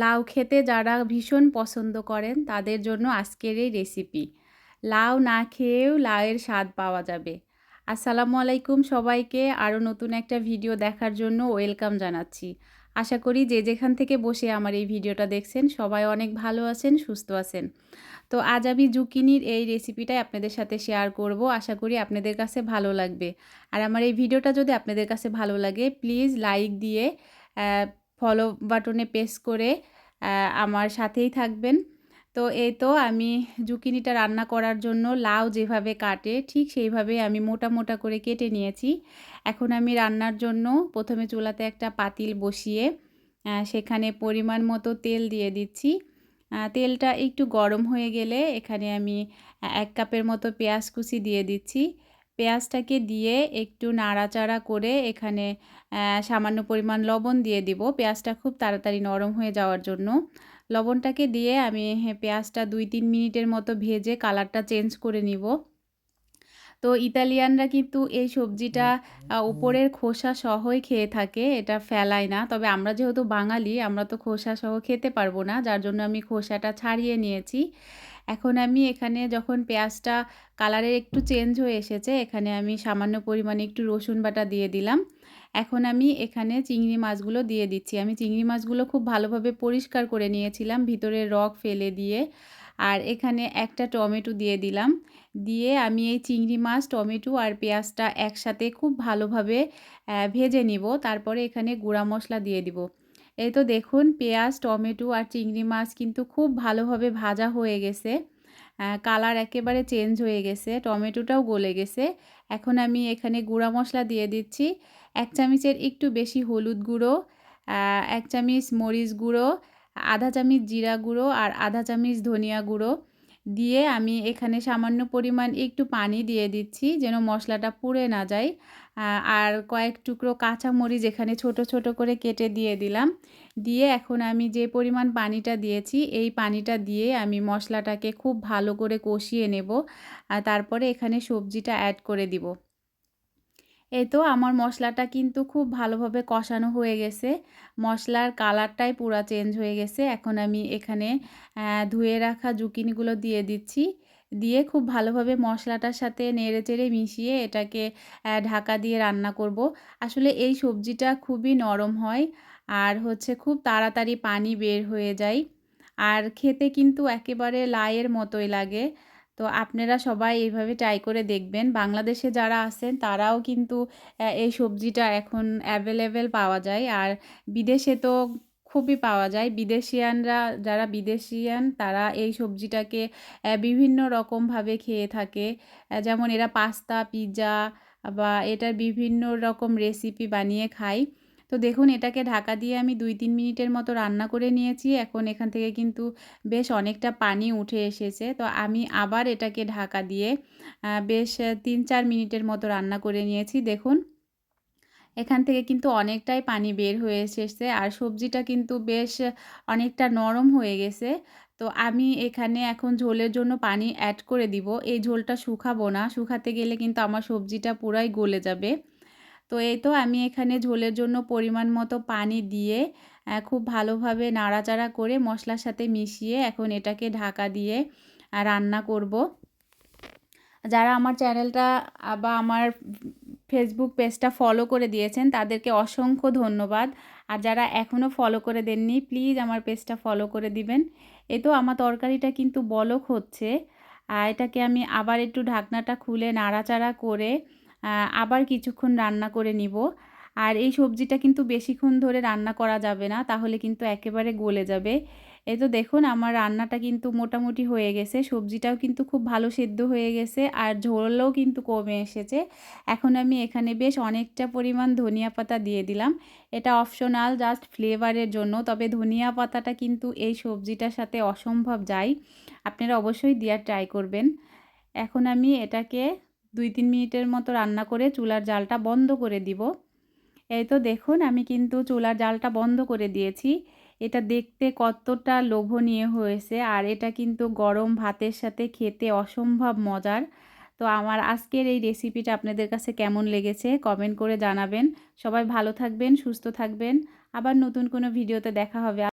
লাউ খেতে যারা ভীষণ পছন্দ করেন, তাদের জন্য আজকের এই রেসিপি লাউ না খেয়েও লাউয়ের স্বাদ পাওয়া যাবে। আসসালামু আলাইকুম সবাইকে, আরও নতুন একটা ভিডিও দেখার জন্য ওয়েলকাম জানাচ্ছি। আশা করি যে যেখান থেকে বসে আমার এই ভিডিওটা দেখছেন, সবাই অনেক ভালো আছেন, সুস্থ আছেন। তো আজ আমি জুকিনির এই রেসিপিটাই আপনাদের সাথে শেয়ার করব। আশা করি আপনাদের কাছে ভালো লাগবে। আর আমার এই ভিডিওটা যদি আপনাদের কাছে ভালো লাগে প্লিজ লাইক দিয়ে ফলো বাটনে প্রেস করে আমার সাথেই থাকবেন। তো এই তো আমি জুকিনিটা রান্না করার জন্য লাউ যেভাবে কাটে, ঠিক সেইভাবে আমি মোটা মোটা করে কেটে নিয়েছি। এখন আমি রান্নার জন্য প্রথমে চুলাতে একটা পাতিল বসিয়ে সেখানে পরিমাণ মতো তেল দিয়ে দিচ্ছি। তেলটা একটু গরম হয়ে গেলে এখানে আমি এক কাপের মতো পেঁয়াজ কুচি দিয়ে দিচ্ছি। পেঁয়াজটাকে দিয়ে একটু নাড়াচাড়া করে এখানে সামান্য পরিমাণ লবণ দিয়ে দিব। পেঁয়াজটা খুব তাড়াতাড়ি নরম হয়ে যাওয়ার জন্য। লবণটাকে দিয়ে আমি পেঁয়াজটা দুই তিন মিনিটের মতো ভেজে কালারটা চেঞ্জ করে নিব। তো ইতালিয়ানরা কিন্তু এই সবজিটা উপরের খোসা সহই খেয়ে থাকে, এটা ফেলায় না। তবে আমরা যেহেতু বাঙালি, আমরা তো খোসা সহ খেতে পারব না, যার জন্য আমি খোসাটা ছাড়িয়ে নিয়েছি। এখন আমি এখানে যখন পেঁয়াজটা কালারের একটু চেঞ্জ হয়ে এসেছে, এখানে আমি সামান্য পরিমাণে একটু রসুন বাটা দিয়ে দিলাম। এখন আমি এখানে চিংড়ি মাছগুলো দিয়ে দিচ্ছি। আমি চিংড়ি মাছগুলো খুব ভালোভাবে পরিষ্কার করে নিয়েছিলাম, ভিতরে রক ফেলে দিয়ে। আর এখানে একটা টমেটো দিয়ে দিলাম। দিয়ে আমি এই চিংড়ি মাছ, টমেটো আর পেঁয়াজটা একসাথে খুব ভালোভাবে ভেজে নিব। তারপরে এখানে গুঁড়া মশলা দিয়ে দিব। এই তো দেখুন, পেঁয়াজ, টমেটো আর চিংড়ি মাছ কিন্তু খুব ভালোভাবে ভাজা হয়ে গেছে। কালার একেবারে চেঞ্জ হয়ে গেছে, টমেটোটাও গলে গেছে। এখন আমি এখানে গুঁড়া মশলা দিয়ে দিচ্ছি, এক চামিচের একটু বেশি হলুদ গুঁড়ো এক চামিচ মরিচ গুঁড়ো, আধা চামিচ জিরা গুঁড়ো আর আধা চামিচ ধনিয়া গুঁড়ো। দিয়ে আমি এখানে সামান্য পরিমাণ একটু পানি দিয়ে দিচ্ছি যেন মশলাটা পুড়ে না যায়। আর কয়েক টুকরো কাঁচামরিচ এখানে ছোট ছোট করে কেটে দিয়ে দিলাম। দিয়ে এখন আমি যে পরিমাণ পানিটা দিয়েছি, এই পানিটা দিয়ে আমি মশলাটাকে খুব ভালো করে কষিয়ে নেব। আর তারপরে এখানে সবজিটা অ্যাড করে দিব। এই তো আমার মশলাটা কিন্তু খুব ভালোভাবে কষানো হয়ে গেছে। মশলার কালারটাই পুরো চেঞ্জ হয়ে গেছে। এখন আমি এখানে ধুয়ে রাখা জুকিনিগুলো দিয়ে দিচ্ছি। দিয়ে খুব ভালোভাবে মশলাটার সাথে নেড়ে চেড়ে মিশিয়ে এটাকে ঢাকা দিয়ে রান্না করব। আসলে এই সবজিটা খুবই নরম হয় আর হচ্ছে খুব তাড়াতাড়ি পানি বের হয়ে যায়। আর খেতে কিন্তু একেবারে লাইয়ের মতোই লাগে। তো আপনারা সবাই এইভাবে ট্রাই করে দেখবেন। বাংলাদেশে যারা আছেন, তারাও কিন্তু এই সবজিটা এখন অ্যাভেলেবেল পাওয়া যায়। আর বিদেশে তো খুবই পাওয়া যায়। বিদেশিয়ানরা, যারা বিদেশিয়ান, তারা এই সবজিটাকে বিভিন্ন রকমভাবে খেয়ে থাকে। যেমন এরা পাস্তা পিৎজা বা এটার বিভিন্ন রকম রেসিপি বানিয়ে খায়। তো দেখুন, এটাকে ঢাকা দিয়ে আমি দুই তিন মিনিটের মতো রান্না করে নিয়েছি। এখন এখান থেকে কিন্তু বেশ অনেকটা পানি উঠে এসেছে। তো আমি আবার এটাকে ঢাকা দিয়ে বেশ তিন চার মিনিটের মতো রান্না করে নিয়েছি। দেখুন, এখান থেকে কিন্তু অনেকটাই পানি বের হয়ে এসেছে আর সবজিটা কিন্তু বেশ অনেকটা নরম হয়ে গেছে। তো আমি এখানে এখন ঝোলের জন্য পানি অ্যাড করে দিব। এই ঝোলটা শুকাবো না। শুকাতে গেলে কিন্তু আমার সবজিটা পুরাই গলে যাবে। তো এই তো আমি এখানে ঝোলের জন্য পরিমাণ মতো পানি দিয়ে খুব ভালোভাবে নাড়াচাড়া করে মশলার সাথে মিশিয়ে এখন এটাকে ঢাকা দিয়ে রান্না করব। যারা আমার চ্যানেলটা বা আমার ফেসবুক পেজটা ফলো করে দিয়েছেন, তাদেরকে অসংখ্য ধন্যবাদ। আর যারা এখনও ফলো করে দেননি, প্লিজ আমার পেজটা ফলো করে দিবেন। এ তো আমার তরকারিটা কিন্তু বলক হচ্ছে। আর এটাকে আমি আবার একটু ঢাকনাটা খুলে নাড়াচাড়া করে আবার কিছুক্ষণ রান্না করে নিব। আর এই সবজিটা কিন্তু বেশিক্ষণ ধরে রান্না করা যাবে না, তাহলে কিন্তু একেবারে গলে যাবে। এ তো দেখুন, আমার রান্নাটা কিন্তু মোটামুটি হয়ে গেছে। সবজিটাও কিন্তু খুব ভালো সেদ্ধ হয়ে গেছে, আর ঝোলও কিন্তু কমে এসেছে। এখন আমি এখানে বেশ অনেকটা পরিমাণ ধনিয়া পাতা দিয়ে দিলাম। এটা অপশনাল, জাস্ট ফ্লেভারের জন্য, তবে ধনিয়া পাতাটা কিন্তু এই সবজিটার সাথে অসম্ভব যায়। আপনারা অবশ্যই দেওয়ার ট্রাই করবেন। এখন আমি এটাকে দুই তিন মিনিটের মতো রান্না করে চুলার জালটা বন্ধ করে দিব। এই তো দেখুন, আমি কিন্তু চুলার জালটা বন্ধ করে দিয়েছি। এটা দেখতে কতটা লোভনীয় হয়েছে আর এটা কিন্তু গরম ভাতের সাথে খেতে অসম্ভব মজার। তো আমার আজকের এই রেসিপিটা আপনাদের কাছে কেমন লেগেছে কমেন্ট করে জানাবেন। সবাই ভালো থাকবেন, সুস্থ থাকবেন। আবার নতুন কোনো ভিডিওতে দেখা হবে।